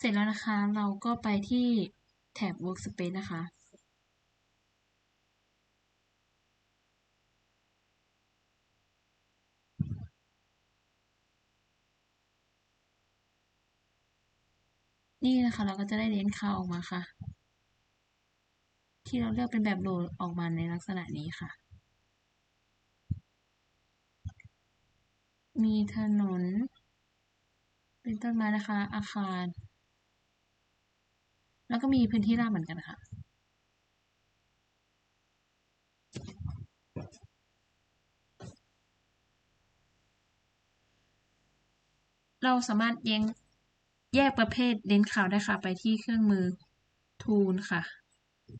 เสร็จแล้วนะคะเราก็ไปที่แถบ Workspace นะคะ นี่นะคะเราก็จะได้เลนส์คาวออกมาค่ะ ที่เราเลือกเป็นแบบโหลดออกมาในลักษณะนี้ค่ะ มีถนน เป็นต้นไม้นะคะ อาคาร แล้วก็มีพื้นที่ราบเหมือนกันค่ะ เราสามารถแยงแยกประเภทเลนส์ขาวได้ค่ะ ไปที่เครื่องมือ Tool ค่ะ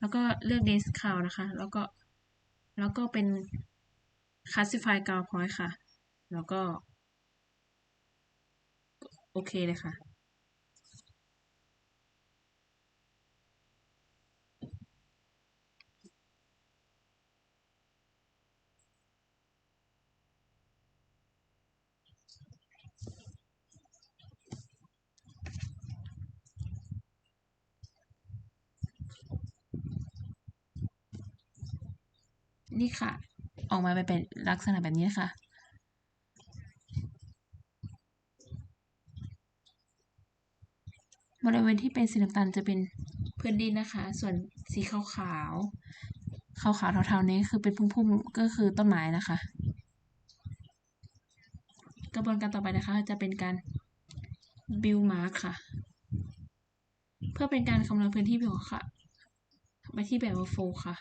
แล้วก็เลือกเลนส์ขาวนะคะ แล้วก็แล้วก็เป็น Classify Ground Point ค่ะ แล้วก็ โอเคเลยค่ะ นี่ค่ะ ออกมาเป็นลักษณะแบบนี้ค่ะบริเวณที่เป็นสีน้ำตาลจะเป็นพื้นดินนะคะ ส่วนสีขาวขาวขาวขาวๆเทาๆนี้คือเป็นพุ่มๆก็คือต้นไม้นะคะ กระบวนการต่อไปนะคะ จะเป็นการ build mark ค่ะ เพื่อเป็นการคำนวณพื้นที่เพียงค่ะไปที่แบบว่า flow ค่ะ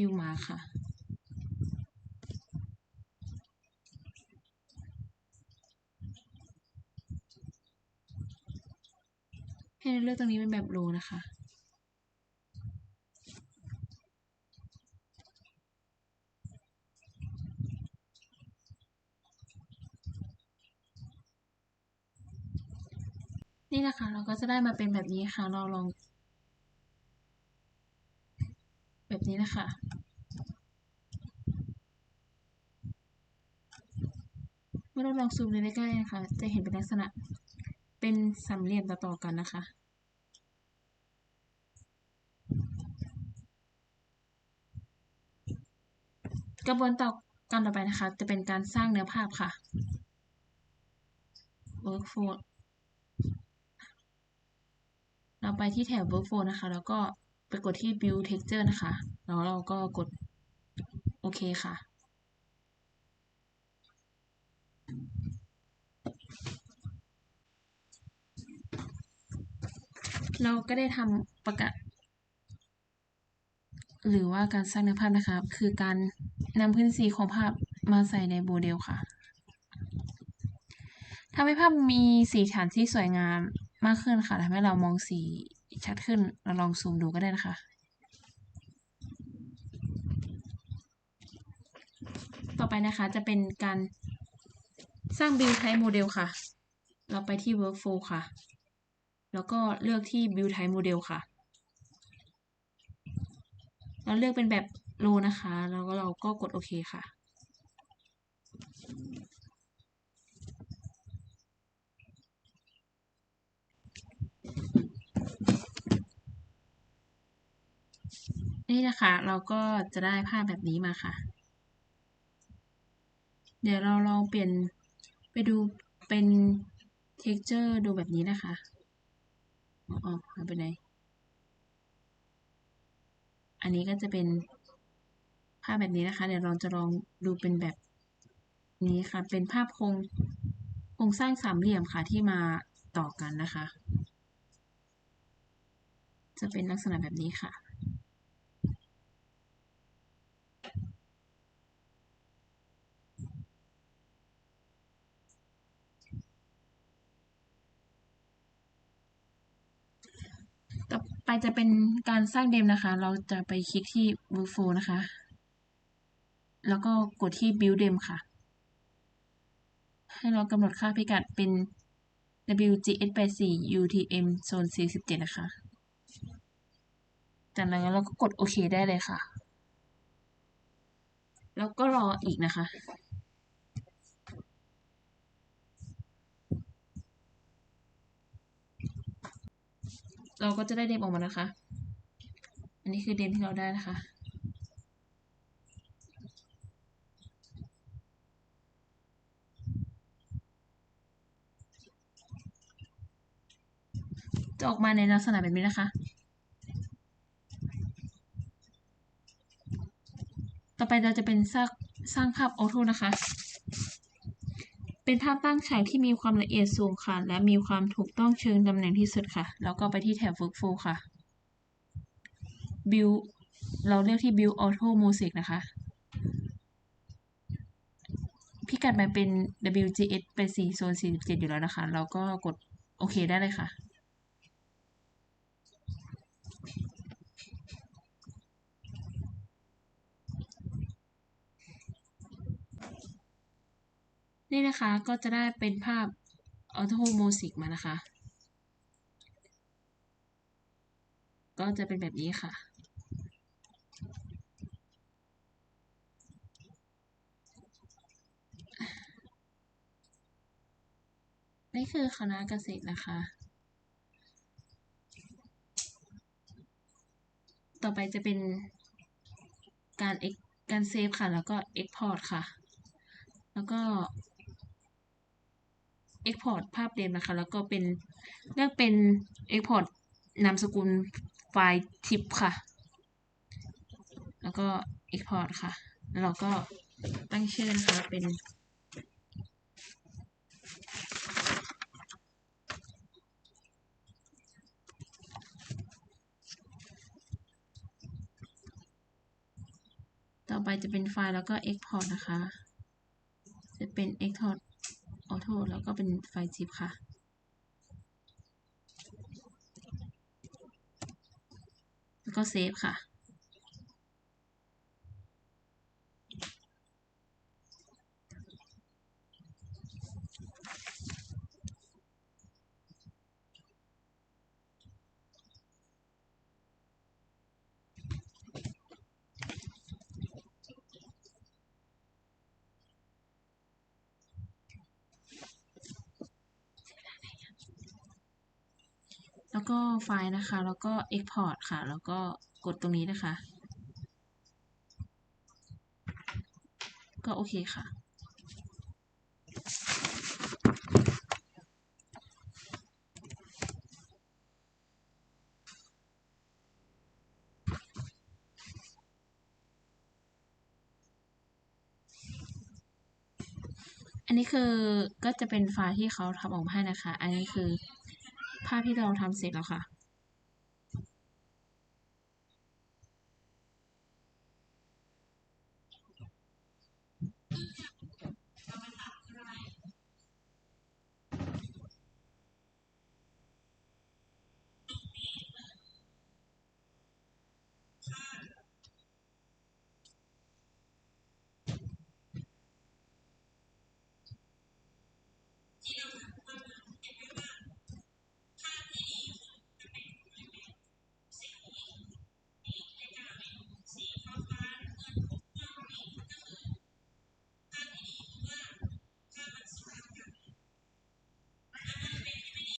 build mark ค่ะ ให้เลือกตรงนี้เป็นแบบโลนะคะ นี่นะคะเราก็จะได้มาเป็นแบบนี้ค่ะ เราลองแบบนี้นะคะ เมื่อเราลองซูมดูใกล้ๆนะคะ จะเห็นเป็นลักษณะเป็นสามเหลี่ยมต่อๆกันนะคะ กระบวนต่อการต่อไปนะคะ จะเป็นการสร้างเนื้อภาพค่ะ workflow เราไปที่แถบ workflow นะคะ แล้วก็ไปกดที่ build texture นะคะ แล้วเราก็กดโอเคค่ะ เราก็ได้ทำประกาศหรือว่าการสร้างเนื้อภาพนะคะ คือการนำพื้นสีของภาพมาใส่ในโมเดลค่ะทำให้ภาพมีสีสันที่สวยงามมากขึ้นค่ะทำให้เรามองสีชัดขึ้น เราลองซูมดูก็ได้นะคะ ต่อไปนะคะจะเป็นการ สร้าง build type model ค่ะ เราไปที่ workflow ค่ะ แล้วก็เลือกที่ build type model ค่ะ เราเลือกเป็นแบบ row นะคะ แล้วก็เราก็กดโอเคค่ะนี่นะคะ เราก็จะได้ภาพแบบนี้มาค่ะ เดี๋ยวเราลองเปลี่ยน ไปดูเป็น texture ดูแบบนี้นะคะอ๋อหายไปไหน อันนี้ก็จะเป็นภาพแบบนี้นะคะ เดี๋ยวเราจะลองดูเป็นแบบนี้ค่ะ เป็นภาพโครงโครงสร้างสามเหลี่ยมค่ะที่มาต่อกันนะคะ จะเป็นลักษณะแบบนี้ค่ะ ต่อ ไปจะเป็นการสร้างเดมนะคะ เราจะไปคลิกที่ workflow นะคะ แล้วก็กดที่ build dem ค่ะ ให้เรากำหนดค่าพิกัดเป็น WGS84 UTM โซน47 นะคะ จากนั้นเราก็กดโอเคได้เลยค่ะ แล้วก็รออีกนะคะ เราก็จะได้เดมออกมานะคะ อันนี้คือเดมที่เราได้นะคะจะออกมาในลักษณะแบบนี้นะคะ ต่อไปเราจะเป็นสร้างสร้างภาพออโต้นะคะ เป็นภาพตั้งฉากที่มีความละเอียดสูงค่ะ และมีความถูกต้องเชิงตำแหน่งที่สุดค่ะ แล้วก็ไปที่แถบ Workflow ค่ะ Build เราเลือกที่ Build Auto Music นะคะ พิกัดมันเป็น WGS เป็น4โซน47 อยู่แล้วนะคะ เราก็กดโอเคได้เลยค่ะ นี่นะคะก็จะได้เป็นภาพ Auto Music มานะคะ ก็จะเป็นแบบนี้ค่ะ นี่คือคณะเกษตรนะคะ ต่อไปจะเป็นการ Ex กการเซฟค่ะ แล้วก็ Export ค่ะ แล้วก็ Export ภาพเดิมนะคะ แล้วก็เป็นเลือกเป็น Export นามสกุลไฟล์ทิปค่ะ แล้วก็ Export ค่ะ แล้วเราก็ตั้งชื่อนะคะเป็นต่อไปจะเป็นไฟล์แล้วก็ Export นะคะ จะเป็น Export ออโต้แล้วก็เป็นไฟจิบค่ะ แล้วก็เซฟค่ะ แล้วก็ไฟล์นะคะ แล้วก็ Export ค่ะ แล้วก็กดตรงนี้นะคะ ก็โอเคค่ะ อันนี้คือก็จะเป็นไฟล์ที่เขาทำออกมาให้นะคะ อันนี้คือ ภาพที่เราทำเสร็จแล้วค่ะ